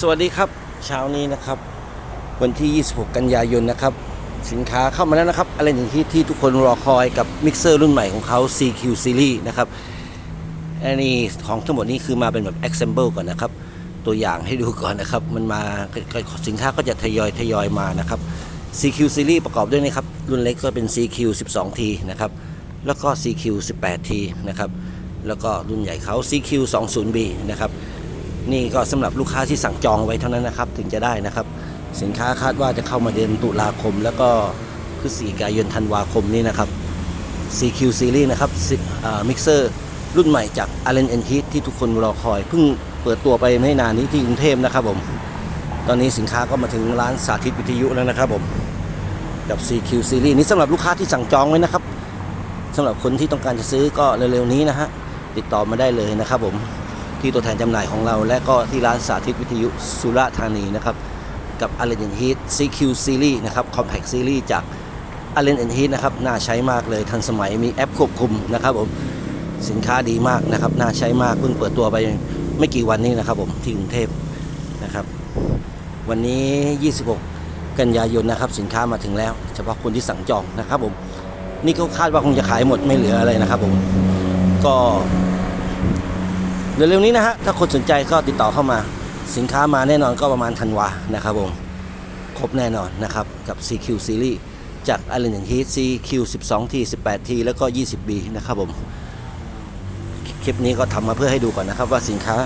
สวัสดีครับ เช้านี้นะครับ วันที่ 26 กันยายนนะครับ สินค้าเข้ามาแล้วนะครับ อะไรหนึ่งที่ที่ทุกคนรอคอยกับมิกเซอร์รุ่นใหม่ของเขา CQ Series นะครับอันนี้ของทั้งหมดนี้คือมาเป็นแบบ example ก่อนนะครับ ตัวอย่างให้ดูก่อนนะครับ มันมาสินค้าก็จะทยอยทยอยมานะครับ CQ Series ประกอบด้วยนะครับ รุ่นเล็กก็เป็น CQ 12T นะครับ แล้วก็ CQ 18T นะครับ แล้วก็รุ่นใหญ่เขา CQ 20B นะครับ นี่ก็สำหรับลูกค้าที่สั่งจองไว้เท่านั้นนะครับ ถึงจะได้นะครับ สินค้าคาดว่าจะเข้ามาเดือนตุลาคม แล้วก็พฤศจิกายนธันวาคมนี้นะครับ CQ Series นะครับมิกเซอร์รุ่นใหม่จาก Allen and Heath ที่ทุกคนรอคอย เพิ่งเปิดตัวไปไม่นานนี้ที่กรุงเทพนะครับผมตอนนี้สินค้าก็มาถึงร้านสาธิตวิทยุแล้วนะครับผมกับ CQ Series นี้สำหรับลูกค้าที่สั่งจองไว้นะครับสำหรับคนที่ต้องการจะซื้อก็เร็วๆนี้นะฮะติดต่อมาได้เลยนะครับผม ที่ตัวแทนจำหน่ายของเรา และก็ที่ร้านสาธิตวิทยุสุราธานีนะครับ กับ Allen and Heat CQ Series นะครับ Compact Series จาก a l l e n and Heat นะครับ น่าใช้มากเลยทันสมัยมีแอปควบคุมนะครับผมสินค้าดีมากนะครับ น่าใช้มากเพิ่งเปิดตัวไปไม่กี่วันนี้นะครับผมที่กรุงเทพนะครับ วันนี้ 26 กันยายนนะครับ สินค้ามาถึงแล้ว เฉพาะคนที่สั่งจองนะครับผมนี่ก็คาดว่าคงจะขายหมดไม่เหลืออะไรนะครับผมก็ เดี๋ยวเร็วนี้นะฮะ ถ้าคนสนใจก็ติดต่อเข้ามา สินค้ามาแน่นอนก็ประมาณธันวานะครับผม ครบแน่นอนนะครับ กับ CQ Series จาก Allen Heat CQ 12T 18T แล้วก็ 20B นะครับผม คลิปนี้ก็ทำมาเพื่อให้ดูก่อนนะครับ ว่าสินค้า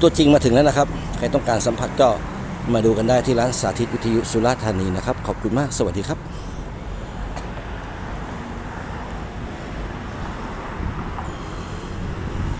ตัวจริงมาถึงแล้วนะครับ ใครต้องการสัมผัสก็มาดูกันได้ที่ร้านสาธิตวิทยุสุราษฎร์ธานีนะครับ ขอบคุณมาก สวัสดีครับ